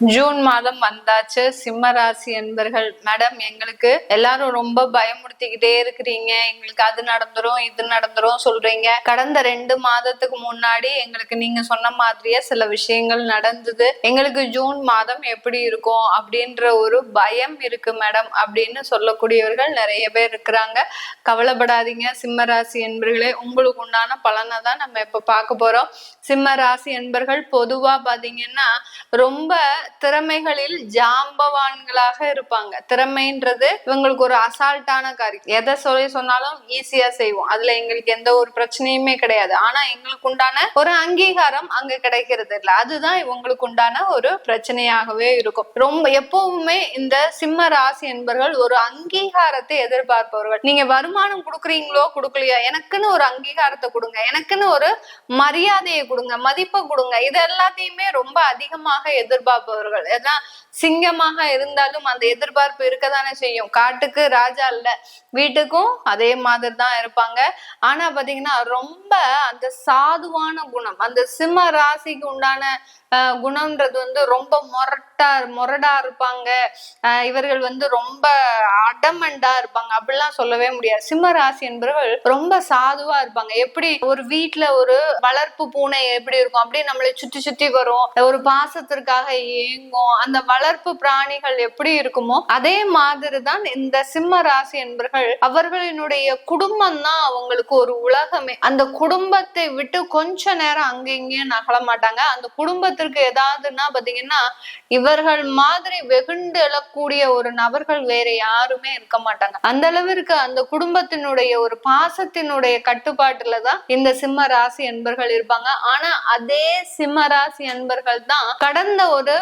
June மாதம் வந்தாச்சு. சிம்ம ராசி என்பர்கள் மேடம் எங்களுக்கு எல்லாரும் ரொம்ப பயமுறுத்திக்கிட்டே இருக்கிறீங்க. எங்களுக்கு அது நடந்துரும் இது நடந்துரும் சொல்றீங்க. கடந்த ரெண்டு மாதத்துக்கு முன்னாடி எங்களுக்கு நீங்க சொன்ன மாதிரியே சில விஷயங்கள் நடந்தது. எங்களுக்கு ஜூன் மாதம் எப்படி இருக்கும் அப்படின்ற ஒரு பயம் இருக்கு மேடம் அப்படின்னு சொல்லக்கூடியவர்கள் நிறைய பேர் இருக்கிறாங்க. கவலைப்படாதீங்க. சிம்ம ராசி என்பர்களே உங்களுக்கு உண்டான பலனை தான் நம்ம இப்ப பார்க்க போறோம். சிம்ம ராசி என்பர்கள் பொதுவா பாத்தீங்கன்னா ரொம்ப திறமைகளில் ஜாம்பவான்களாக இருப்பாங்க. திறமைன்றது இவங்களுக்கு ஒரு அசால்ட்டான காரியம். எதை சொல்லி சொன்னாலும் ஈஸியா செய்வோம். அதுல எங்களுக்கு எந்த ஒரு பிரச்சனையுமே கிடையாது. ஆனா எங்களுக்கு உண்டான ஒரு அங்கீகாரம் அங்க கிடைக்கிறது இல்ல. அதுதான் இவங்களுக்கு உண்டான ஒரு பிரச்சனையாகவே இருக்கும். ரொம்ப எப்பவுமே இந்த சிம்ம ராசி என்பவர்கள் ஒரு அங்கீகாரத்தை எதிர்பார்ப்பவர்கள். நீங்க வருமானம் கொடுக்குறீங்களோ கொடுக்கலையோ எனக்குன்னு ஒரு அங்கீகாரத்தை கொடுங்க. எனக்குன்னு ஒரு மரியாதையை கொடுங்க. மதிப்பை கொடுங்க. இது எல்லாத்தையுமே ரொம்ப அதிகமாக எதிர்பார்ப்பவர்கள் ஏன்னா சிங்கமாக இருந்தாலும் அந்த எதிர்பார்ப்பு இருக்கதானே செய்யும். காட்டுக்கு ராஜா இல்ல வீட்டுக்கும் அதே மாதிரி தான் இருப்பாங்க. ஆனா பாத்தீங்கன்னா ரொம்ப அந்த சாதுவான குணம் அந்த சிம்ம ராசிக்கு உண்டான ஆஹ் குணம்ன்றது வந்து ரொம்ப மொரட்டா மொரடா இருப்பாங்க. இவர்கள் வந்து ரொம்ப அடமண்டா இருப்பாங்க. அப்படிலாம் சொல்லவே முடியாது. சிம்ம ராசி என்பவர்கள் ரொம்ப சாதுவா இருப்பாங்க. எப்படி ஒரு வீட்டுல ஒரு வளர்ப்பு பூனை எப்படி இருக்கும்? அப்படியே நம்மளை சுத்தி சுத்தி வரும். ஒரு பாசத்திற்காக ஏங்கும் அந்த வளர்ப்பு பிராணிகள் எப்படி இருக்குமோ அதே மாதிரி தான் இந்த சிம்ம ராசி என்பவர்கள் அவர்களினுடைய குடும்பம் தான் அவங்களுக்கு ஒரு உலகமே. அந்த குடும்பத்தை விட்டு கொஞ்ச நேரம் அங்கே இங்கேயும் நகல மாட்டாங்க. அந்த குடும்பத்திற்கு ஏதாவதுன்னா பாத்தீங்கன்னா இவர்கள் மாதிரி வெகுண்டு எழக்கூடிய ஒரு நபர்கள் வேற யாருமே இருக்க மாட்டாங்க. அந்த அளவிற்கு அந்த குடும்பத்தினுடைய ஒரு பாசத்தினுடைய கட்டுப்பாட்டுல தான் இந்த சிம்ம ராசி என்பர்கள் இருப்பாங்க. ஆனா அதே சிம்ம ராசி என்பர்கள் தான் கடந்த ஒரு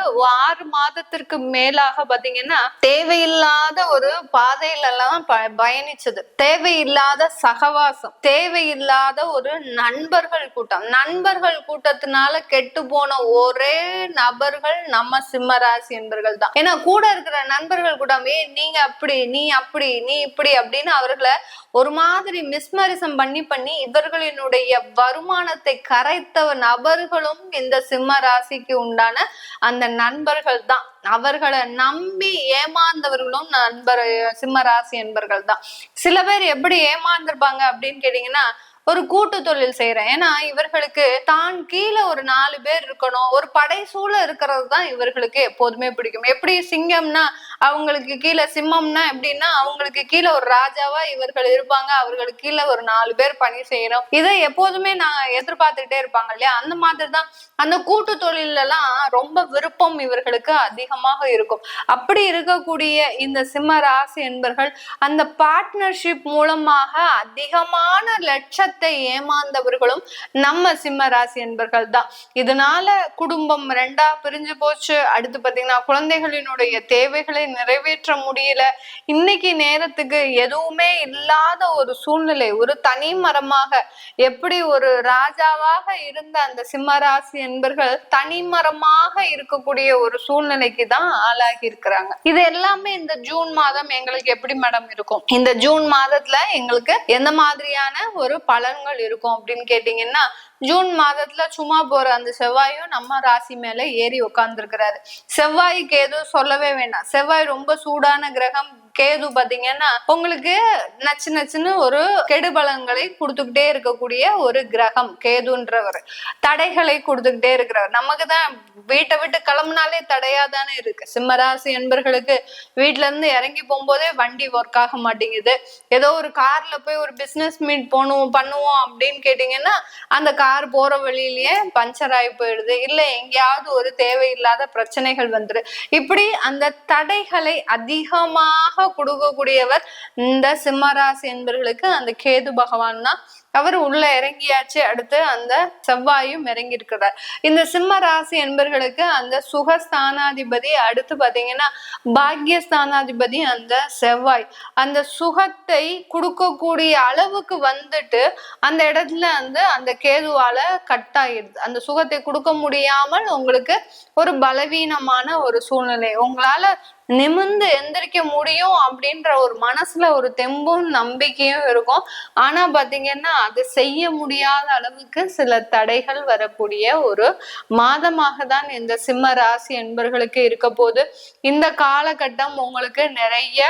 ஆறு மாதத்திற்கு மேலாக பாத்தீங்கன்னா தேவையில்லாத ஒரு பாதையில எல்லாம் ப- பயணிச்சது. தேவையில்லாத சகவாசம் தேவையில்லாத ஒரு நண்பர்கள் கூட்டம். நண்பர்கள் கூட்டத்தினால கெட்டு போன ஒரே நபர்கள் நம்ம சிம்ம ராசி என்பர்கள் தான் ஏன்னா கூட இருக்கிற நண்பர்கள் கூடவே நீங்க அப்படி நீ அப்படி நீ இப்படி அப்படின்னு அவர்களை ஒரு மாதிரி மிஸ்மரிசம் பண்ணி பண்ணி இவர்களினுடைய வருமானத்தை கரைத்த நபர்களும் இந்த சிம்ம ராசிக்கு உண்டான அந்த நண்பர்கள் தான் அவர்களை நம்பி ஏமாந்தவர்களும் நண்பர் சிம்ம ராசி என்பர்கள் தான் சில பேர் எப்படி ஏமாந்திருப்பாங்க அப்படின்னு கேட்டீங்கன்னா ஒரு கூட்டு தொழில் செய்யறேன் ஏன்னா இவர்களுக்கு தான் கீழே ஒரு நாலு பேர் இருக்கணும். ஒரு படைசூழ இருக்கிறது தான் இவர்களுக்கு எப்போதுமே பிடிக்கும். எப்படி சிங்கம்னா அவங்களுக்கு கீழே சிம்மம்னா எப்படின்னா அவங்களுக்கு கீழே ஒரு ராஜாவா இவர்கள் இருப்பாங்க. அவர்களுக்கு கீழே ஒரு நாலு பேர் பணி செய்யணும். இதை எப்போதுமே நான் எதிர்பார்த்துக்கிட்டே இருப்பாங்க இல்லையா? அந்த மாதிரி தான் அந்த கூட்டு தொழில எல்லாம் ரொம்ப விருப்பம் இவர்களுக்கு அதிகமாக இருக்கும். அப்படி இருக்கக்கூடிய இந்த சிம்ம ராசி என்பர்கள் அந்த பார்ட்னர்ஷிப் மூலமாக அதிகமான லட்சத்தை ஏமாந்தவர்களும் நம்ம சிம்ம ராசி என்பர்கள் தான் இதனால குடும்பம் ரெண்டா பிரிஞ்சு போச்சு. அடுத்து பாத்தீங்கன்னா குழந்தைகளினுடைய தேவைகளை நிறைவேற்ற முடியல. இன்னைக்கு நேரத்துக்கு எதுவுமே இல்லாத ஒரு சூழ்நிலை ஒரு தனி மரமாக எப்படி ஒரு ராஜாவாக இருந்த அந்த சிம்மராசி என்பர்கள் தனிமரமாக இருக்கக்கூடிய ஒரு சூழ்நிலைக்கு தான் ஆளாகி இருக்கிறாங்க இது எல்லாமே இந்த ஜூன் மாதம் எங்களுக்கு எப்படி மேடம் இருக்கும்? இந்த ஜூன் மாதத்துல எங்களுக்கு எந்த மாதிரியான ஒரு பலன்கள் இருக்கும் அப்படின்னு கேட்டீங்கன்னா ஜூன் மாதத்துல சும்மா போற அந்த செவ்வாயும் நம்ம ராசி மேல ஏறி உட்கார்ந்துருக்கிறாரு செவ்வாய்க்கு எதுவும் சொல்லவே வேண்டாம். செவ்வாய் ரொம்ப சூடான கிரகம் கேது பாத்தீங்கன்னா உங்களுக்கு நச்சு நச்சுன்னு ஒரு கெடுபலங்களை கொடுத்துக்கிட்டே இருக்கக்கூடிய ஒரு கிரகம் கேதுன்றவர். தடைகளை கொடுத்துக்கிட்டே இருக்கிறவர். நமக்கு தான் வீட்டை விட்டு கிளம்புனாலே தடையா தானே இருக்கு. சிம்மராசி என்பர்களுக்கு வீட்டுல இருந்து இறங்கி போகும்போதே வண்டி ஒர்க் ஆக மாட்டேங்குது. ஏதோ ஒரு கார்ல போய் ஒரு பிசினஸ் மீட் போகணும் பண்ணுவோம் அப்படின்னு கேட்டீங்கன்னா அந்த கார் போற வழியிலேயே பஞ்சர் ஆகி போயிடுது. இல்ல எங்கேயாவது ஒரு தேவையில்லாத பிரச்சனைகள் வந்துரு. இப்படி அந்த தடைகளை அதிகமாக கொடுக்கக்கூடியவர் இந்த சிம்மராசி என்பவர்களுக்கு அந்த கேது பகவான் தான். அவர் உள்ள இறங்கியாச்சு. அடுத்து அந்த செவ்வாயும் இறங்கி இருக்கிறார் இந்த சிம்ம ராசி என்பர்களுக்கு அந்த சுகஸ்தானாதிபதி அடுத்து பாத்தீங்கன்னா பாக்யஸ்தானாதிபதி அந்த செவ்வாய். அந்த சுகத்தை கொடுக்கக்கூடிய அளவுக்கு வந்துட்டு அந்த இடத்துல வந்து அந்த கேதுவால கட் ஆயிடுது அந்த சுகத்தை கொடுக்க முடியாமல் உங்களுக்கு ஒரு பலவீனமான ஒரு சூழ்நிலை. உங்களால நிமிர்ந்து எந்திரிக்க முடியும் அப்படின்ற ஒரு மனசுல ஒரு தெம்பும் நம்பிக்கையும் இருக்கும். ஆனா பாத்தீங்கன்னா அது செய்ய முடியாத அளவுக்கு சில தடைகள் வரக்கூடிய ஒரு மாதமாக தான் இந்த சிம்ம ராசி என்பர்களுக்கு இருக்க போது இந்த காலகட்டம் உங்களுக்கு நிறைய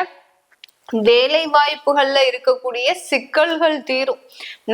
வேலை வாய்ப்புகள்ல இருக்கக்கூடிய சிக்கல்கள் தீரும்.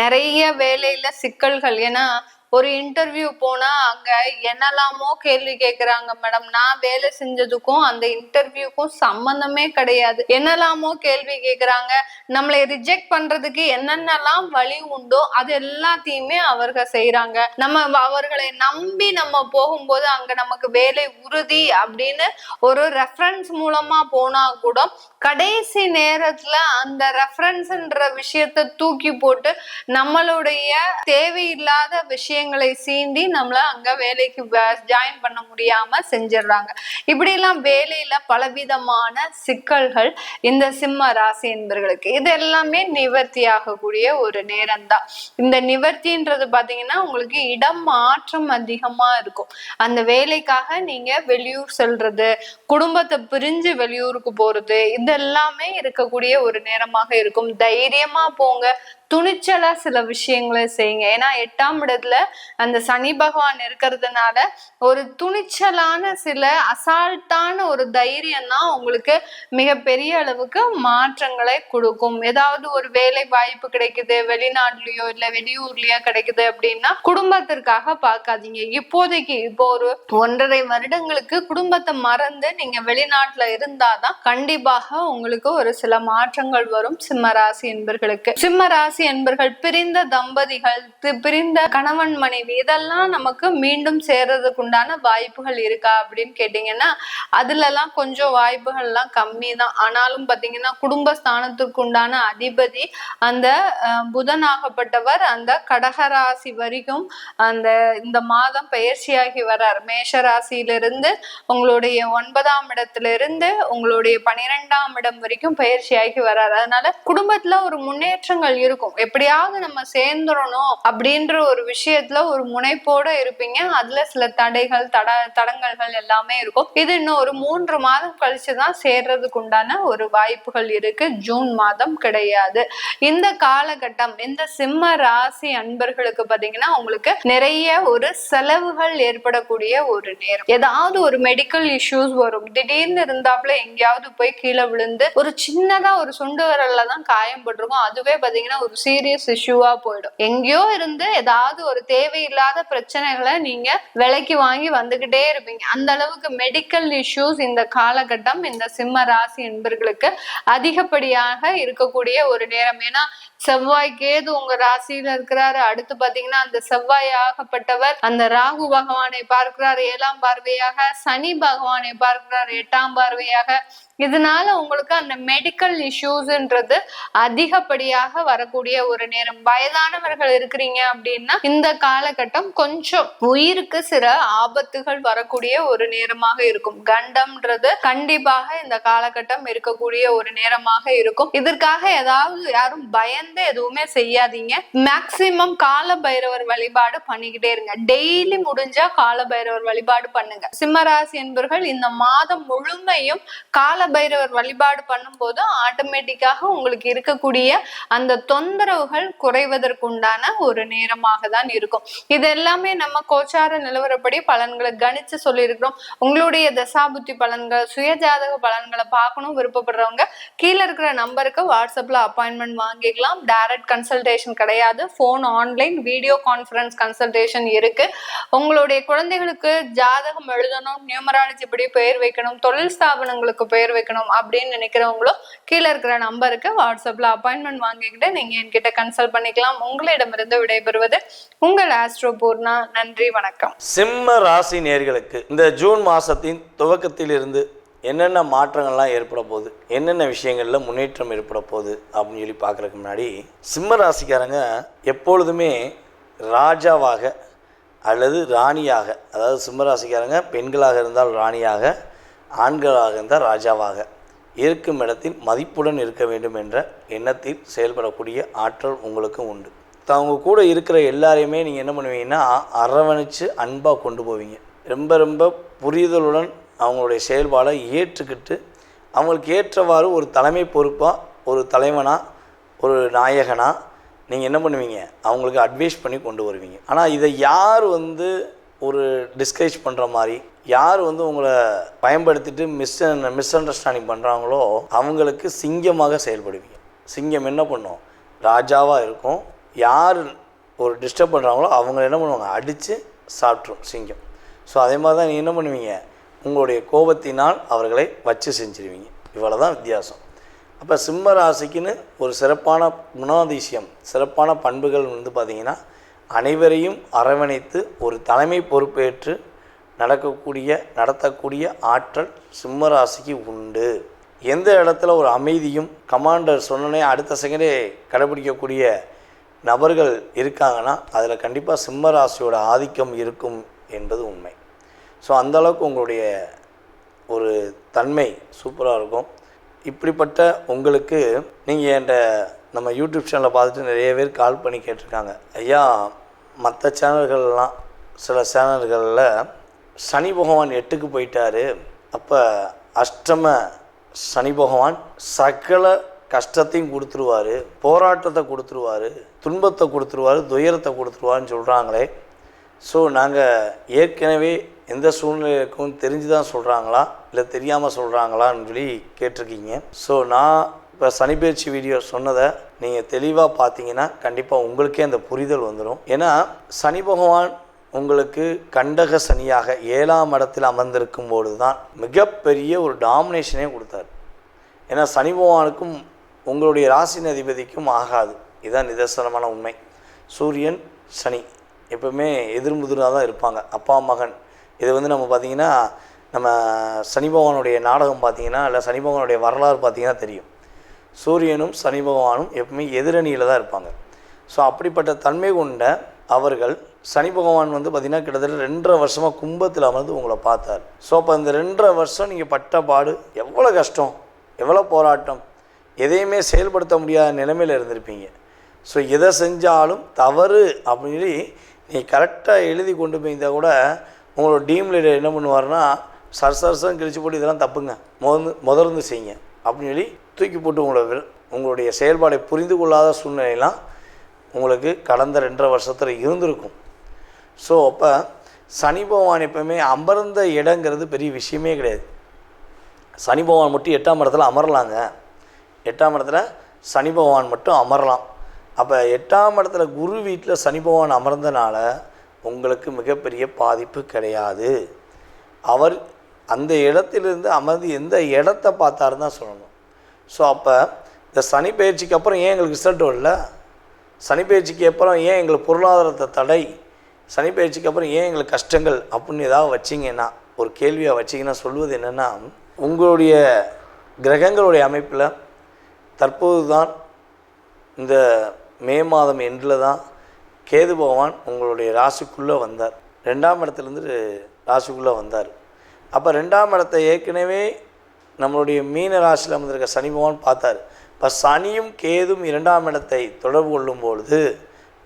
நிறைய வேலையில சிக்கல்கள். ஏன்னா ஒரு இன்டர்வியூ போனா அங்க என்னெல்லாமோ கேள்வி கேக்குறாங்க மேடம் நான் வேலை செஞ்சதுக்கும் அந்த இன்டர்வியூக்கும் சம்பந்தமே கிடையாது. என்னெல்லாமோ கேள்வி கேக்குறாங்க. நம்மளை ரிஜெக்ட் பண்றதுக்கு என்னென்னலாம் வழி உண்டோ அது எல்லாத்தையுமே அவர்கள் செய்யறாங்க நம்ம அவர்களை நம்பி நம்ம போகும்போது அங்க நமக்கு வேலை உறுதி அப்படின்னு ஒரு ரெஃபரன்ஸ் மூலமா போனா கூட கடைசி நேரத்துல அந்த ரெஃபரன்ஸ்ன்ற விஷயத்த தூக்கி போட்டு நம்மளுடைய தேவையில்லாத விஷயம் விஷயங்களை சீண்டி நம்மள அங்க வேலைக்கு ஜாயின் பண்ண முடியாம செஞ்சிடுறாங்க. இப்படி எல்லாம் வேலையில பலவிதமான சிக்கல்கள் இந்த சிம்ம ராசி என்பர்களுக்கு. இது எல்லாமே நிவர்த்தி ஆகக்கூடிய ஒரு நேரம் தான் இந்த நிவர்த்தின்றது பாத்தீங்கன்னா உங்களுக்கு இடம் மாற்றம் அதிகமா இருக்கும். அந்த வேலைக்காக நீங்க வெளியூர் செல்றது குடும்பத்தை பிரிஞ்சு வெளியூருக்கு போறது இதெல்லாமே இருக்கக்கூடிய ஒரு நேரமாக இருக்கும். தைரியமா போங்க. துணிச்சலா சில விஷயங்களை செய்யுங்க. ஏன்னா எட்டாம் இடத்துல அந்த சனி பகவான் இருக்கிறதுனால ஒரு துணிச்சலான சில அசால்ட்டான ஒரு தைரியம் தான் உங்களுக்கு மிகப்பெரிய அளவுக்கு மாற்றங்களை கொடுக்கும். ஏதாவது ஒரு வேலை வாய்ப்பு கிடைக்குது வெளிநாட்டுலயோ இல்ல வெளியூர்லயோ கிடைக்குது அப்படின்னா குடும்பத்திற்காக பார்க்காதீங்க. இப்போதைக்கு இப்போ ஒரு ஒன்றரை வருடங்களுக்கு குடும்பத்தை மறந்து நீங்க வெளிநாட்டுல இருந்தாதான் கண்டிப்பாக உங்களுக்கு ஒரு சில மாற்றங்கள் வரும். சிம்ம ராசி என்பர்களுக்கு. சிம்ம ராசி என்பர்கள் பிரிந்த தம்பதிகள் பிரிந்த கணவன் மனைவி இதெல்லாம் நமக்கு மீண்டும் சேர்றதுக்கு உண்டான வாய்ப்புகள் இருக்கா அப்படின்னு கேட்டீங்கன்னா அதுல எல்லாம் கொஞ்சம் வாய்ப்புகள் எல்லாம் கம்மி தான் ஆனாலும் பாத்தீங்கன்னா குடும்ப ஸ்தானத்துக்கு உண்டான அதிபதி அந்த புதனாகப்பட்டவர் அந்த கடகராசி வரைக்கும் அந்த இந்த மாதம் பயிற்சியாகி வர்றார் மேஷ ராசியிலிருந்து உங்களுடைய ஒன்பதாம் இடத்துல இருந்து உங்களுடைய பனிரெண்டாம் இடம் வரைக்கும் பயிற்சியாகி வர்றார் அதனால குடும்பத்துல ஒரு முன்னேற்றங்கள் இருக்கும். எப்படியாவது நம்ம சேர்ந்துடணும் அப்படின்ற ஒரு விஷயத்துல ஒரு முனைப்போட இருப்பீங்க. அதுல சில தடைகள் தட தடங்கல்கள் எல்லாமே இருக்கும். இது இன்னும் ஒரு மூன்று மாதம் கழிச்சுதான் சேர்றதுக்கு உண்டான ஒரு வாய்ப்புகள் இருக்கு. ஜூன் மாதம் கிடையாது. இந்த காலகட்டம் இந்த சிம்ம ராசி அன்பர்களுக்கு பாத்தீங்கன்னா உங்களுக்கு நிறைய ஒரு செலவுகள் ஏற்படக்கூடிய ஒரு நேரம். ஏதாவது ஒரு மெடிக்கல் இஷ்யூஸ் வரும். திடீர்னு இருந்தாப்புல எங்கேயாவது போய் கீழே விழுந்து ஒரு சின்னதா ஒரு சுண்டு விரல்ல தான் காயம் பட்டிருக்கும். அதுவே பாத்தீங்கன்னா ஒரு சீரியஸ் இஷ்யூவா போயிடும். எங்கேயோ இருந்து ஏதாவது ஒரு தேவையில்லாத பிரச்சனைகளை நீங்க விலைக்கு வாங்கி வந்துகிட்டே இருப்பீங்க. அந்த அளவுக்கு மெடிக்கல் இஷ்யூஸ் இந்த காலகட்டம் இந்த சிம்ம ராசி என்பர்களுக்கு அதிகப்படியாக இருக்கக்கூடிய ஒரு நேரம். ஏன்னா செவ்வாய் கேது உங்க ராசியில இருக்கிறாரு. அடுத்து பாத்தீங்கன்னா அந்த செவ்வாய் ஆகப்பட்டவர் அந்த ராகு பகவானை பார்க்கிறார். ஏழாம் பார்வையாக சனி பகவானை பார்க்கிறார். எட்டாம் பார்வையாக இதனால உங்களுக்கு அந்த மெடிக்கல் இஷ்யூஸ்ன்றது அதிகப்படியாக வரக்கூடிய ஒரு நேரம். வயதானவர்கள் இருக்கிறீங்க அப்படின்னா இந்த காலகட்டம் கொஞ்சம் உயிருக்கு சில ஆபத்துகள் வரக்கூடிய ஒரு நேரமாக இருக்கும். கண்டம்ன்றது கண்டிப்பாக இந்த காலகட்டம் இருக்கக்கூடிய ஒரு நேரமாக இருக்கும். இதற்காக ஏதாவது யாரும் பயந்து எதுவுமே செய்யாதீங்க. மேக்சிமம் கால பைரவர் வழிபாடு பண்ணிக்கிட்டே இருங்க. டெய்லி முடிஞ்சா கால பைரவர் வழிபாடு பண்ணுங்க. சிம்மராசி என்பவர்கள் இந்த மாதம் முழுமையும் கால பைரவர் வழிபாடு பண்ணும்போது ஆட்டோமேட்டிக்காக உங்களுக்கு இருக்கக்கூடிய அந்த தொந்தரவுகள் குறைவதற்குண்டான ஒரு நேரமாக தான் இருக்கும். இது எல்லாமே நம்ம கோச்சார நிலவரப்படி பலன்களை கணிச்சு சொல்லியிருக்கிறோம். உங்களுடைய தசாபுத்தி பலன்கள் சுயஜாதக பலன்களை பார்க்கணும் விருப்பப்படுறவங்க கீழே இருக்கிற நம்பருக்கு வாட்ஸ்அப்ல அப்பாயின்மெண்ட் வாங்கிக்கலாம். டைரக்ட் கன்சல்டேஷன் கிடையாது. Phone online video conference consultation இருக்கு. உங்களுடைய குழந்தைகளுக்கு ஜாதகம் எழுதணும் நியூமராலஜி படி பெயர் வைக்கணும் தொழில் ஸ்தாபனங்களுக்கு பெயர் வைக்கணும் அப்படின்னு நினைக்கிறவங்களும் கீழே இருக்கிற நம்பருக்கு வாட்ஸ்அப்ல அப்பாயின்மெண்ட் வாங்கிக்கிட்டு நீங்க என்கிட்ட கன்சல்ட் பண்ணிக்கலாம். உங்களிடமிருந்து விடைபெறுவது உங்கள் ஆஸ்ட்ரோ பூர்ணா. நன்றி வணக்கம். சிம்ம ராசி நேர்களுக்கு இந்த ஜூன் மாதத்தின் துவக்கத்திலிருந்து என்னென்ன மாற்றங்கள்லாம் ஏற்பட போகுது? என்னென்ன விஷயங்களில் முன்னேற்றம் ஏற்பட போகுது? அப்படின்னு சொல்லி பார்க்குறதுக்கு முன்னாடி சிம்ம ராசிக்காரங்க எப்பொழுதுமே ராஜாவாக அல்லது ராணியாக அதாவது சிம்ம ராசிக்காரங்க பெண்களாக இருந்தால் ராணியாக ஆண்களாக இருந்தால் ராஜாவாக. இருக்கும் இடத்தில் மதிப்புடன் இருக்க வேண்டும் என்ற எண்ணத்தில் செயல்படக்கூடிய ஆற்றல் உங்களுக்கு உண்டு. அவங்க கூட இருக்கிற எல்லாரையுமே நீங்கள் என்ன பண்ணுவீங்கன்னா அரவணைச்சு அன்பாக கொண்டு போவீங்க. ரொம்ப ரொம்ப புரிதலுடன் அவங்களுடைய செயல்பாடை ஏற்றுக்கிட்டு அவங்களுக்கு ஏற்றவாறு ஒரு தலைமை பொறுப்பாக ஒரு தலைவனாக ஒரு நாயகனாக நீங்கள் என்ன பண்ணுவீங்க? அவங்களுக்கு அட்வைஸ் பண்ணி கொண்டு வருவீங்க. ஆனால் இதை யார் வந்து ஒரு டிஸ்கரேஜ் பண்ணுற மாதிரி யார் வந்து உங்களை பயன்படுத்திட்டு மிஸ் மிஸ் அண்டர்ஸ்டாண்டிங் பண்ணுறாங்களோ அவங்களுக்கு சிங்கமாக செயல்படுவீங்க. சிங்கம் என்ன பண்ணும்? ராஜாவாக இருக்கும். யார் ஒரு டிஸ்டர்ப் பண்ணுறாங்களோ அவங்க என்ன பண்ணுவாங்க? அடித்து சாப்பிட்ரும் சிங்கம். ஸோ அதே மாதிரி தான் நீங்கள் என்ன பண்ணுவீங்க? உங்களுடைய கோபத்தினால் அவர்களை வச்சு செஞ்சிருவீங்க. இவ்வளோ தான் வித்தியாசம். அப்போ சிம்ம ராசிக்குன்னு ஒரு சிறப்பான குணாதிசயம் சிறப்பான பண்புகள் வந்து பார்த்திங்கன்னா அனைவரையும் அரவணைத்து ஒரு தலைமை பொறுப்பேற்று நடக்கக்கூடிய நடத்தக்கூடிய ஆற்றல் சிம்மராசிக்கு உண்டு. எந்த இடத்துல ஒரு அமைதியும் கமாண்டர் சொன்னனே அடுத்த செகண்டே கடைபிடிக்கக்கூடிய நபர்கள் இருக்காங்கன்னா அதில் கண்டிப்பாக சிம்மராசியோட ஆதிக்கம் இருக்கும் என்பது உண்மை. ஸோ அந்தளவுக்கு உங்களுடைய ஒரு தன்மை சூப்பராக இருக்கும். இப்படிப்பட்ட உங்களுக்கு நீங்கள் என்கிட்ட நம்ம யூடியூப் சேனலை பார்த்துட்டு நிறைய பேர் கால் பண்ணி கேட்டிருக்காங்க. ஐயா மற்ற சேனல்கள்லாம் சில சேனல்களில் சனி பகவான் எட்டுக்கு போயிட்டாரு. அப்போ அஷ்டம சனி பகவான் சகல கஷ்டத்தையும் கொடுத்துருவாரு. போராட்டத்தை கொடுத்துருவாரு. துன்பத்தை கொடுத்துருவாரு. துயரத்தை கொடுத்துருவான்னு சொல்கிறாங்களே ஸோ நாங்கள் ஏற்கனவே எந்த சூழ்நிலை இருக்கும் தெரிஞ்சு தான் சொல்கிறாங்களா இல்லை தெரியாமல் சொல்கிறாங்களான்னு சொல்லி கேட்டிருக்கீங்க. ஸோ நான் இப்போ சனிப்பயிற்சி வீடியோ சொன்னதை நீங்கள் தெளிவாக பார்த்தீங்கன்னா கண்டிப்பாக உங்களுக்கே அந்த புரிதல் வந்துடும். ஏன்னா சனி பகவான் உங்களுக்கு கண்டக சனியாக ஏழாம் இடத்தில் அமர்ந்திருக்கும் பொழுது தான் மிகப்பெரிய ஒரு டாமினேஷனே கொடுத்தார். ஏன்னா சனி பகவானுக்கும் உங்களுடைய ராசின் அதிபதிக்கும் ஆகாது. இதுதான் நிதர்சனமான உண்மை. சூரியன் சனி எப்பவுமே எதிர்முதிராக தான் இருப்பாங்க. அப்பா மகன். இது வந்து நம்ம பார்த்திங்கன்னா நம்ம சனி பகவானுடைய நாடகம் பார்த்திங்கன்னா இல்லை சனி பகவானுடைய வரலாறு பார்த்திங்கன்னா தெரியும். சூரியனும் சனி பகவானும் எப்பவுமே எதிரணியில் தான் இருப்பாங்க. ஸோ அப்படிப்பட்ட தன்மை கொண்ட அவர்கள் சனி பகவான் வந்து பார்த்திங்கன்னா கிட்டத்தட்ட ரெண்டரை வருஷமாக கும்பத்தில் அமர்ந்து உங்களை பார்த்தார். ஸோ அப்போ அந்த ரெண்டரை வருஷம் நீங்கள் பட்ட பாடு எவ்வளோ கஷ்டம் எவ்வளோ போராட்டம் எதையுமே செயல்படுத்த முடியாத நிலைமையில் இருந்திருப்பீங்க. ஸோ எதை செஞ்சாலும் தவறு அப்படின்னு சொல்லி நீ கரெக்டாக எழுதி கொண்டு போயிருந்தால் கூட உங்களோட டீம் லீடர் என்ன பண்ணுவார்னா சர் கிழிச்சு போட்டு இதெல்லாம் தப்புங்க. முதந்து முதர்ந்து செய்யுங்க. அப்படின்னு சொல்லி தூக்கி போட்டு உங்களை உங்களுடைய செயல்பாடை புரிந்து கொள்ளாத சூழ்நிலையெல்லாம் உங்களுக்கு கடந்த ரெண்டரை வருஷத்தில் இருந்திருக்கும். ஸோ அப்போ சனி பகவான் எப்பவுமே அமர்ந்த இடங்கிறது பெரிய விஷயமே கிடையாது. சனி பகவான் மட்டும் எட்டாம் இடத்துல அமரலாங்க. எட்டாம் இடத்துல சனி பகவான் மட்டும் அமரலாம். அப்போ எட்டாம் இடத்துல குரு வீட்டில் சனி பகவான் அமர்ந்தனால உங்களுக்கு மிகப்பெரிய பாதிப்பு கிடையாது. அவர் அந்த இடத்திலிருந்து அமர்ந்து எந்த இடத்த பார்த்தாருன்னு தான் சொல்லணும். ஸோ அப்போ இந்த சனி பயிற்சிக்கு அப்புறம் ஏன் எங்களுக்கு ரிசல்ட் வரல? சனி பயிற்சிக்கு அப்புறம் ஏன் எங்களுக்கு பொருளாதாரத்தை தடை? சனி பயிற்சிக்கு அப்புறம் ஏன் எங்களுக்கு கஷ்டங்கள்? அப்படின்னு ஏதாவது வச்சிங்கன்னா ஒரு கேள்வியாக வச்சிங்கன்னா சொல்வது என்னென்னா உங்களுடைய கிரகங்களுடைய அமைப்பில் தற்போது தான் இந்த மே மாதம் எண்டில் தான் கேது பகவான் உங்களுடைய ராசிக்குள்ளே வந்தார். ரெண்டாம் இடத்துலேருந்து ராசிக்குள்ளே வந்தார். அப்போ ரெண்டாம் இடத்தை ஏற்கனவே நம்மளுடைய மீன ராசியில் வந்திருக்க சனி பகவான் பார்த்தார். இப்போ சனியும் கேதும் இரண்டாம் இடத்தை தொடர்பு கொள்ளும் பொழுது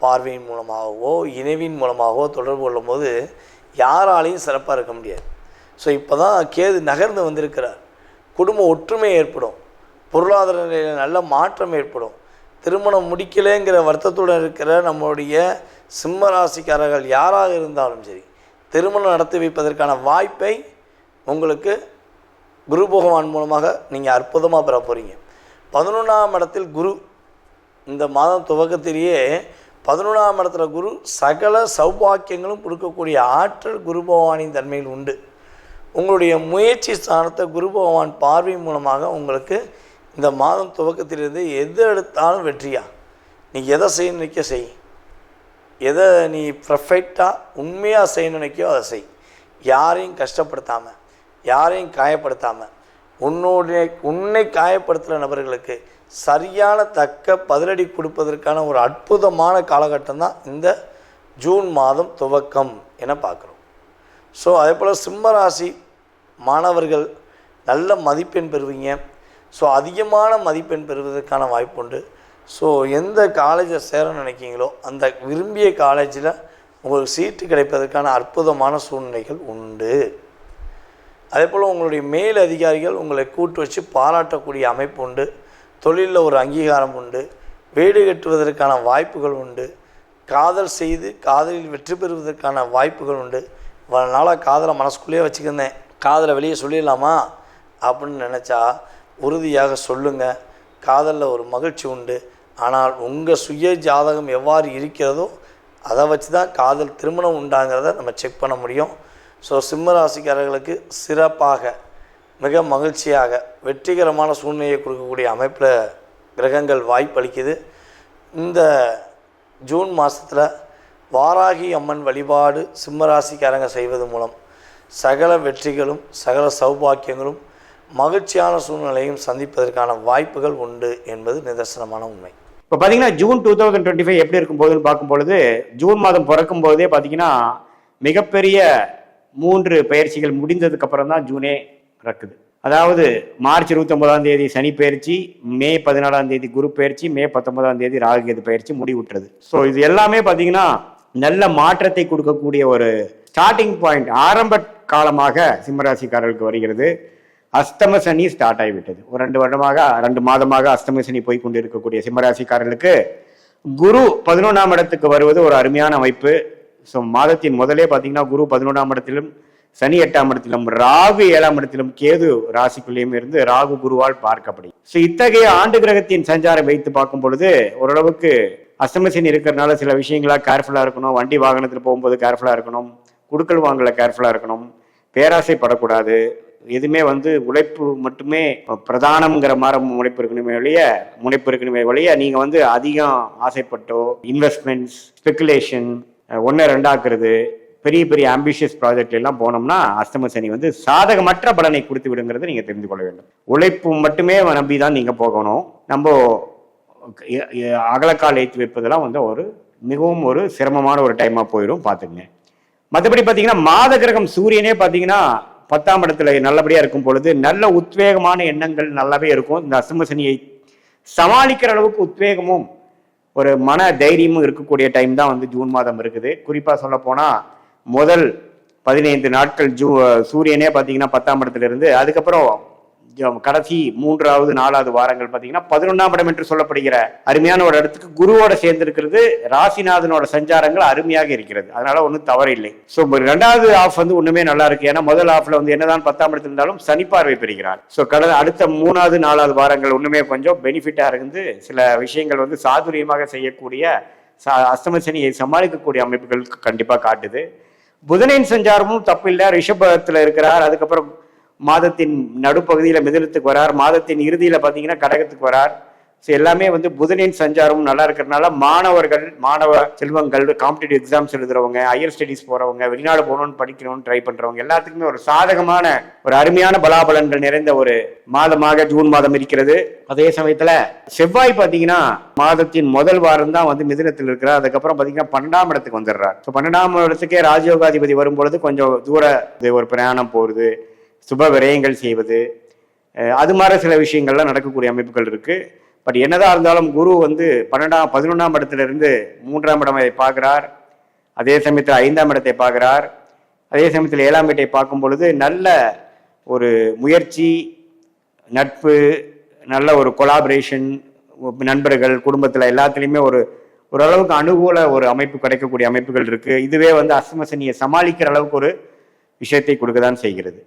பார்வையின் மூலமாகவோ இணைவின் மூலமாகவோ தொடர்பு கொள்ளும்போது யாராலையும் சிறப்பாக இருக்க முடியாது. ஸோ இப்போ தான் கேது நகர்ந்து வந்திருக்கிறார். குடும்ப ஒற்றுமை ஏற்படும். பொருளாதார நிலையில் நல்ல மாற்றம் ஏற்படும். திருமணம் முடிக்கலைங்கிற வருத்தத்துடன் இருக்கிற நம்மளுடைய சிம்ம ராசிக்காரர்கள் யாராக இருந்தாலும் சரி திருமணம் நடத்தி வைப்பதற்கான வாய்ப்பை உங்களுக்கு குரு பகவான் மூலமாக நீங்கள் அற்புதமாக பெற போகிறீங்க பதினொன்றாம் இடத்தில் குரு இந்த மாதம் துவக்கத்திலேயே பதினொன்றாம் இடத்துல குரு சகல சௌபாக்கியங்களும் கொடுக்கக்கூடிய ஆற்றல் குரு பகவானின் தன்மையில் உண்டு. உங்களுடைய முயற்சி ஸ்தானத்தை குரு பகவான் பார்வை மூலமாக உங்களுக்கு இந்த மாதம் துவக்கத்திலிருந்து எது எடுத்தாலும் வெற்றியா? நீ எதை செய்ய நினைக்க செய். எதை நீ பர்ஃபெக்டாக உண்மையாக செய்ய நினைக்கியோ அதை செய். யாரையும் கஷ்டப்படுத்தாமல் யாரையும் காயப்படுத்தாமல் உன்னுடைய உன்னை காயப்படுத்துகிற நபர்களுக்கு சரியான தக்க பதிலடி கொடுப்பதற்கான ஒரு அற்புதமான காலகட்டம் தான் இந்த ஜூன் மாதம் துவக்கம் என பார்க்குறோம். ஸோ அதே போல் சிம்மராசி மாணவர்கள் நல்ல மதிப்பெண் பெறுவீங்க. ஸோ அதிகமான மதிப்பெண் பெறுவதற்கான வாய்ப்புண்டு ஸோ எந்த காலேஜை சேர நினைக்கிங்களோ அந்த விரும்பிய காலேஜில் உங்களுக்கு சீட்டு கிடைப்பதற்கான அற்புதமான சூழ்நிலைகள் உண்டு. அதே போல் உங்களுடைய மேல் அதிகாரிகள் உங்களை கூட்டு வச்சு பாராட்டக்கூடிய அமைப்பு உண்டு. தொழிலில் ஒரு அங்கீகாரம் உண்டு. வீடு கட்டுவதற்கான வாய்ப்புகள் உண்டு. காதல் செய்து காதலில் வெற்றி பெறுவதற்கான வாய்ப்புகள் உண்டு. இவ்வளோ நாளாக காதலை மனசுக்குள்ளேயே வச்சுக்கிருந்தேன். காதலை வெளியே சொல்லிடலாமா? அப்படின்னு நினச்சா உறுதியாக சொல்லுங்கள் காதலில் ஒரு மகிழ்ச்சி உண்டு. ஆனால் உங்கள் சுய ஜாதகம் எவ்வாறு இருக்கிறதோ அதை வச்சு தான் காதல் திருமணம் உண்டாங்கிறத நம்ம செக் பண்ண முடியும். ஸோ சிம்மராசிக்காரர்களுக்கு சிறப்பாக மிக மகிழ்ச்சியாக வெற்றிகரமான சூழ்நிலையை கொடுக்கக்கூடிய அமைப்பில் கிரகங்கள் வாய்ப்பளிக்குது இந்த ஜூன் மாதத்தில் வாராகி அம்மன் வழிபாடு சிம்மராசிக்காரங்க செய்வது மூலம் சகல வெற்றிகளும் சகல சௌபாக்கியங்களும் மகிழ்ச்சியான சூழ்நிலையும் சந்திப்பதற்கான வாய்ப்புகள் உண்டு என்பது நிதர்சனமான உண்மை. இப்போ பார்த்தீங்கன்னா June two thousand twenty five எப்படி இருக்கும் போதுன்னு பார்க்கும்பொழுது ஜூன் மாதம் பிறக்கும் போதே பார்த்தீங்கன்னா மிகப்பெரிய மூன்று பயிற்சிகள் முடிந்ததுக்கு அப்புறம் தான் ஜூனே பிறக்குது அதாவது மார்ச் இருபத்தொன்பதாம் தேதி சனி பயிற்சி மே பதினாலாம் தேதி குரு பயிற்சி மே பத்தொன்பதாம் தேதி ராகுகேது பயிற்சி முடிவுற்றது. ஸோ இது எல்லாமே பார்த்தீங்கன்னா நல்ல மாற்றத்தை கொடுக்கக்கூடிய ஒரு ஸ்டார்டிங் பாயிண்ட் ஆரம்ப காலமாக சிம்மராசிக்காரர்களுக்கு வருகிறது. அஸ்தம சனி ஸ்டார்ட் ஆகிவிட்டது. ஒரு ரெண்டு வருடமாக ரெண்டு மாதமாக அஸ்தம சனி போய் கொண்டு இருக்கக்கூடிய சிம்மராசிக்காரர்களுக்கு குரு பதினொன்றாம் இடத்துக்கு வருவது ஒரு அருமையான அமைப்பு. ஸோ மாதத்தின் முதலே பார்த்தீங்கன்னா குரு பதினொன்றாம் இடத்திலும் சனி எட்டாம் இடத்திலும் ராகு ஏழாம் இடத்திலும் கேது ராசிக்குள்ளேயும் இருந்து ராகு குருவால் பார்க்கப்படும் ஸோ இத்தகைய ஆண்டு கிரகத்தின் சஞ்சாரம் வைத்து பார்க்கும் பொழுது ஓரளவுக்கு அஸ்தம இருக்கிறனால இருக்கிறதுனால சில விஷயங்களா கேர்ஃபுல்லாக இருக்கணும். வண்டி வாகனத்தில் போகும்போது கேர்ஃபுல்லாக இருக்கணும். குடுக்கல் வாங்கல கேர்ஃபுல்லாக இருக்கணும். பேராசைப்படக்கூடாது. எதுவுமே வந்து உழைப்பு மட்டுமே பிரதானம்ங்கிற மாதிரி முனைப்பு இருக்கணுமே வழிய முனைப்பு இருக்கணுமே வழிய நீங்கள் வந்து அதிகம் ஆசைப்பட்டோ இன்வெஸ்ட்மெண்ட்ஸ் ஸ்பெகுலேஷன் ஒன்று ரெண்டாக்குறது பெரிய பெரிய ஆம்பிஷியஸ் ப்ராஜெக்ட் எல்லாம் போனோம்னா அஸ்தம சனி வந்து சாதகமற்ற பலனை கொடுத்து விடுங்கிறத நீங்க தெரிந்து கொள்ள வேண்டும். உழைப்பு மட்டுமே நம்பி தான் நீங்க போகணும். நம்ம அகலக்கால் ஏற்றி வைப்பதெல்லாம் வந்து ஒரு மிகவும் ஒரு சிரமமான ஒரு டைமா போயிடும் பார்த்துக்குங்க. மற்றபடி பார்த்தீங்கன்னா மாத கிரகம் சூரியனே பார்த்தீங்கன்னா பத்தாம் இடத்துல நல்லபடியா இருக்கும் பொழுது நல்ல உத்வேகமான எண்ணங்கள் நல்லாவே இருக்கும். இந்த அஸ்தம சனியை சமாளிக்கிற அளவுக்கு உத்வேகமும் ஒரு மன தைரியமும் இருக்கக்கூடிய டைம் தான் வந்து ஜூன் மாதம் இருக்குது. குறிப்பாக சொல்ல போனால் முதல் பதினைந்து நாட்கள் ஜூ சூரியனே பார்த்தீங்கன்னா பத்தாம் இடத்துல இருந்து அதுக்கப்புறம் கடைசி மூன்றாவது நாலாவது வாரங்கள் பார்த்தீங்கன்னா பதினொன்றாம் இடம் என்று சொல்லப்படுகிற அருமையான ஒரு இடத்துக்கு குருவோட சேர்ந்திருக்கிறது ராசிநாதனோட சஞ்சாரங்கள் அருமையாக இருக்கிறது. அதனால ஒன்றும் தவறு இல்லை ஸோ ரெண்டாவது ஆஃப் வந்து ஒன்றுமே நல்லா இருக்கு. ஏன்னா முதல் ஆஃப்ல வந்து என்னதான் பத்தாம் இடத்துல இருந்தாலும் சனி பார்வை பெறுகிறார். ஸோ கடந்த அடுத்த மூணாவது நாலாவது வாரங்கள் ஒன்றுமே கொஞ்சம் பெனிஃபிட்டாக இருந்து சில விஷயங்கள் வந்து சாதுரியமாக செய்யக்கூடிய அஸ்தம சனியை சமாளிக்கக்கூடிய அமைப்புகளுக்கு கண்டிப்பாக காட்டுது. புதனின் சஞ்சாரமும் தப்பில்லை. ரிஷபத்தில் இருக்கிறார். அதுக்கப்புறம் மாதத்தின் நடுப்பகுதியில் மிதனத்துக்கு வரார். மாதத்தின் இறுதியில் பார்த்தீங்கன்னா கடகத்துக்கு வரார். ஸோ எல்லாமே வந்து புதனின் சஞ்சாரமும் நல்லா இருக்கிறதுனால மாணவர்கள் மாணவ செல்வங்கள் காம்படிட்டிவ் எக்ஸாம்ஸ் எழுதுறவங்க ஹையர் ஸ்டடீஸ் போகிறவங்க வெளிநாடு போகணும்னு படிக்கணும்னு ட்ரை பண்ணுறவங்க எல்லாத்துக்குமே ஒரு சாதகமான ஒரு அருமையான பலாபலன்கள் நிறைந்த ஒரு மாதமாக ஜூன் மாதம் இருக்கிறது. அதே சமயத்தில் செவ்வாய் பார்த்தீங்கன்னா மாதத்தின் முதல் வாரம் தான் வந்து மிதுனத்தில் இருக்கிறார். அதுக்கப்புறம் பார்த்தீங்கன்னா பன்னெண்டாம் இடத்துக்கு வந்துடுறார். ஸோ பன்னெண்டாம் இடத்துக்கே ராஜயோகாதிபதி வரும்பொழுது கொஞ்சம் தூர இது ஒரு பிரயாணம் போகுது. சுப விரயங்கள் செய்வது அது மாதிரி சில விஷயங்கள்லாம் நடக்கக்கூடிய அமைப்புகள் இருக்குது பட் என்னதான் இருந்தாலும் குரு வந்து பன்னெண்டாம் பதினொன்றாம் இடத்துல இருந்து மூன்றாம் இடத்தை பார்க்கிறார். அதே சமயத்தில் ஐந்தாம் இடத்தை பார்க்கிறார். அதே சமயத்தில் ஏழாம் வீட்டை பார்க்கும் பொழுது நல்ல ஒரு முயற்சி நட்பு நல்ல ஒரு கொலாபரேஷன் நண்பர்கள் குடும்பத்தில் எல்லாத்துலேயுமே ஒரு ஓரளவுக்கு அனுகூல ஒரு அமைப்பு கிடைக்கக்கூடிய அமைப்புகள் இருக்குது இதுவே வந்து அஸ்மசனியை சமாளிக்கிற அளவுக்கு ஒரு விஷயத்தை கொடுக்க தான் செய்கிறது.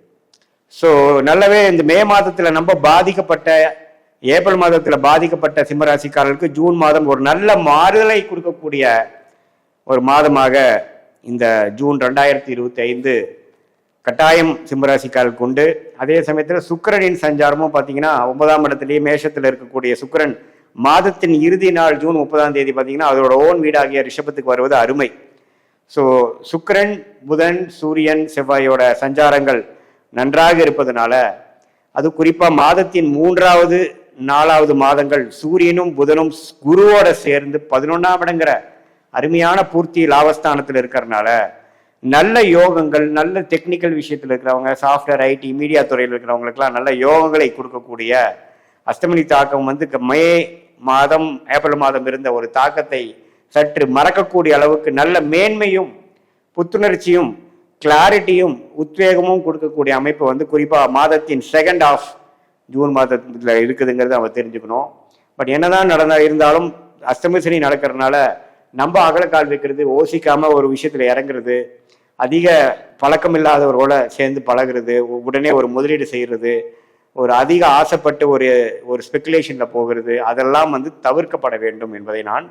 ஸோ நல்லாவே இந்த மே மாதத்தில் நம்ம பாதிக்கப்பட்ட ஏப்ரல் மாதத்தில் பாதிக்கப்பட்ட சிம்மராசிக்காரர்களுக்கு ஜூன் மாதம் ஒரு நல்ல மாறுதலை கொடுக்கக்கூடிய ஒரு மாதமாக இந்த ஜூன் ரெண்டாயிரத்தி இருபத்தி ஐந்து கட்டாயம் சிம்மராசிக்காரர்களுக்கு உண்டு. அதே சமயத்தில் சுக்கிரனின் சஞ்சாரமும் பார்த்தீங்கன்னா ஒன்பதாம் இடத்துலேயே மேஷத்தில் இருக்கக்கூடிய சுக்கரன் மாதத்தின் இறுதி நாள் ஜூன் முப்பதாம் தேதி பார்த்தீங்கன்னா அதோட ஓன் வீடாகிய ரிஷபத்துக்கு வருவது அருமை. ஸோ சுக்கரன் புதன் சூரியன் செவ்வாயோட சஞ்சாரங்கள் நன்றாக இருப்பதனால அது குறிப்பாக மாதத்தின் மூன்றாவது நாலாவது மாதங்கள் சூரியனும் புதனும் குருவோட சேர்ந்து பதினொன்றாம் இடங்கிற அருமையான பூர்த்தி லாபஸ்தானத்தில் இருக்கிறதுனால நல்ல யோகங்கள் நல்ல டெக்னிக்கல் விஷயத்தில் இருக்கிறவங்க சாஃப்ட்வேர் ஐடி மீடியா துறையில் இருக்கிறவங்களுக்கெல்லாம் நல்ல யோகங்களை கொடுக்கக்கூடிய அஷ்டமணி தாக்கம் வந்து க- மே மாதம் ஏப்ரல் மாதம் இருந்த ஒரு தாக்கத்தை சற்று மறக்கக்கூடிய அளவுக்கு நல்ல மேன்மையும் புத்துணர்ச்சியும் கிளாரிட்டியும் உத்வேகமும் கொடுக்கக்கூடிய அமைப்பு வந்து குறிப்பாக மாதத்தின் செகண்ட் ஆஃப் ஜூன் மாதத்தில் இருக்குதுங்கிறத நம்ம தெரிஞ்சுக்கணும். பட் என்னதான் நடந்தா இருந்தாலும் அஸ்தமிசனி நடக்கிறதுனால நம்ம அகலக்கால் வைக்கிறது ஓசிக்காமல் ஒரு விஷயத்தில் இறங்குறது அதிக பழக்கம் இல்லாதவர்களோட சேர்ந்து பழகுறது உடனே ஒரு முதலீடு செய்கிறது ஒரு அதிக ஆசைப்பட்டு ஒரு ஒரு ஸ்பெகுலேஷன்ல போகிறது அதெல்லாம் வந்து தவிர்க்கப்பட வேண்டும் என்பதை நான்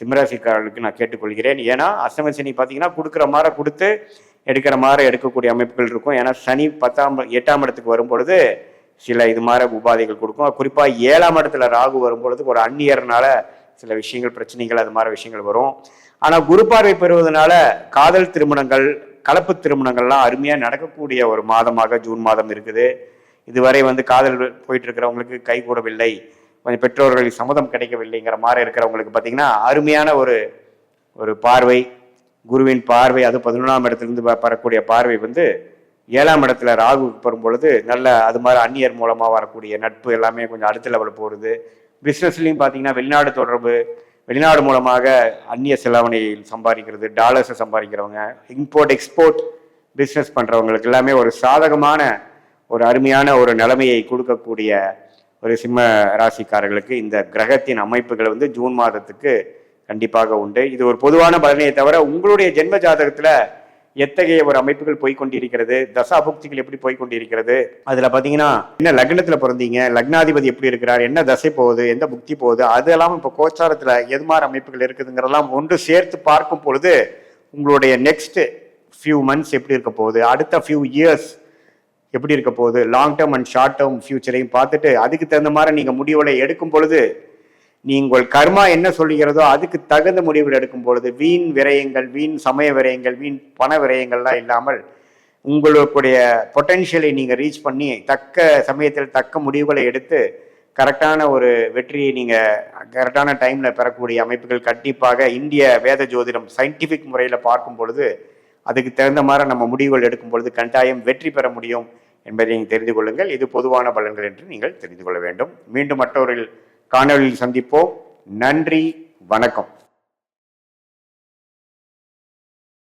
சிம்மராசிக்காரர்களுக்கு நான் கேட்டுக்கொள்கிறேன். ஏன்னா அஸ்தமிசனி பார்த்தீங்கன்னா கொடுக்குற மாதிரி கொடுத்து எடுக்கிற மாதிரி எடுக்கக்கூடிய அமைப்புகள் இருக்கும். ஏன்னா சனி பத்தாம் எட்டாம் இடத்துக்கு வரும்பொழுது சில இது மாதிரி உபாதைகள் கொடுக்கும். குறிப்பாக ஏழாம் இடத்துல ராகு வரும்பொழுது ஒரு அந்நியர்னால சில விஷயங்கள் பிரச்சனைகள் அது மாதிரி விஷயங்கள் வரும். ஆனால் குரு பார்வை பெறுவதனால காதல் திருமணங்கள் கலப்பு திருமணங்கள்லாம் அருமையாக நடக்கக்கூடிய ஒரு மாதமாக ஜூன் மாதம் இருக்குது. இதுவரை வந்து காதல் போயிட்டு இருக்கிறவங்களுக்கு கை கூடவில்லை. கொஞ்சம் பெற்றோர்களுக்கு சம்மதம் கிடைக்கவில்லைங்கிற மாதிரி இருக்கிறவங்களுக்கு பார்த்தீங்கன்னா அருமையான ஒரு ஒரு பார்வை குருவின் பார்வை அது பதினொன்றாம் இடத்திலிருந்து வ- வரக்கூடிய பார்வை வந்து ஏழாம் இடத்துல ராகு வரும் பொழுது நல்ல அது மாதிரி அந்நியர் மூலமாக வரக்கூடிய நட்பு எல்லாமே கொஞ்சம் அடுத்த லெவலில் போகிறது பிஸ்னஸ்லையும் பார்த்தீங்கன்னா வெளிநாடு தொடர்பு வெளிநாடு மூலமாக அந்நிய செலாவணியில் சம்பாதிக்கிறது டாலர்ஸை சம்பாதிக்கிறவங்க இம்போர்ட் எக்ஸ்போர்ட் பிஸ்னஸ் பண்ணுறவங்களுக்கு எல்லாமே ஒரு சாதகமான ஒரு அருமையான ஒரு நிலைமையை கொடுக்கக்கூடிய ஒரு சிம்ம ராசிக்காரர்களுக்கு இந்த கிரகத்தின் அமைப்புகள் வந்து ஜூன் மாதத்துக்கு கண்டிப்பாக உண்டு. இது ஒரு பொதுவான பலனையை தவிர உங்களுடைய ஜென்ம ஜாதகத்தில் எத்தகைய ஒரு அமைப்புகள் போய்கொண்டிருக்கிறது? தசா புக்திகள் எப்படி போய்கொண்டிருக்கிறது? அதில் பார்த்தீங்கன்னா என்ன லக்னத்தில் பிறந்தீங்க? லக்னாதிபதி எப்படி இருக்கிறார்? என்ன தசை போகுது? எந்த புக்தி போகுது? அதெல்லாம் இப்போ கோச்சாரத்தில் எது மாதிரி அமைப்புகள் இருக்குதுங்கிறதெல்லாம் ஒன்று சேர்த்து பார்க்கும் பொழுது உங்களுடைய நெக்ஸ்ட் ஃபியூ மந்த்ஸ் எப்படி இருக்க போகுது? அடுத்த ஃபியூ இயர்ஸ் எப்படி இருக்க போகுது? Long term and short term ஃபியூச்சரையும் பார்த்துட்டு அதுக்கு தகுந்த மாதிரி நீங்கள் முடிவுகளை எடுக்கும் பொழுது நீங்கள் கர்மா என்ன சொல்லுகிறதோ அதுக்கு தகுந்த முடிவுகள் எடுக்கும் பொழுது வீண் விரயங்கள் வீண் சமய விரயங்கள் வீண் பண விரயங்கள்லாம் இல்லாமல் உங்களுடைய பொட்டென்ஷியலை நீங்கள் ரீச் பண்ணி தக்க சமயத்தில் தக்க முடிவுகளை எடுத்து கரெக்டான ஒரு வெற்றியை நீங்கள் கரெக்டான டைமில் பெறக்கூடிய அமைப்புகள் கண்டிப்பாக இந்திய வேத ஜோதிடம் சயின்டிஃபிக் முறையில் பார்க்கும் பொழுது அதுக்கு தகுந்த மாதிரி நம்ம முடிவுகள் எடுக்கும் பொழுது கட்டாயம் வெற்றி பெற முடியும் என்பதை நீங்கள் தெரிந்து கொள்ளுங்கள். இது பொதுவான பலன்கள் என்று நீங்கள் தெரிந்து கொள்ள வேண்டும். மீண்டும் மற்றொரு காணொளியில் சந்திப்போம். நன்றி வணக்கம்.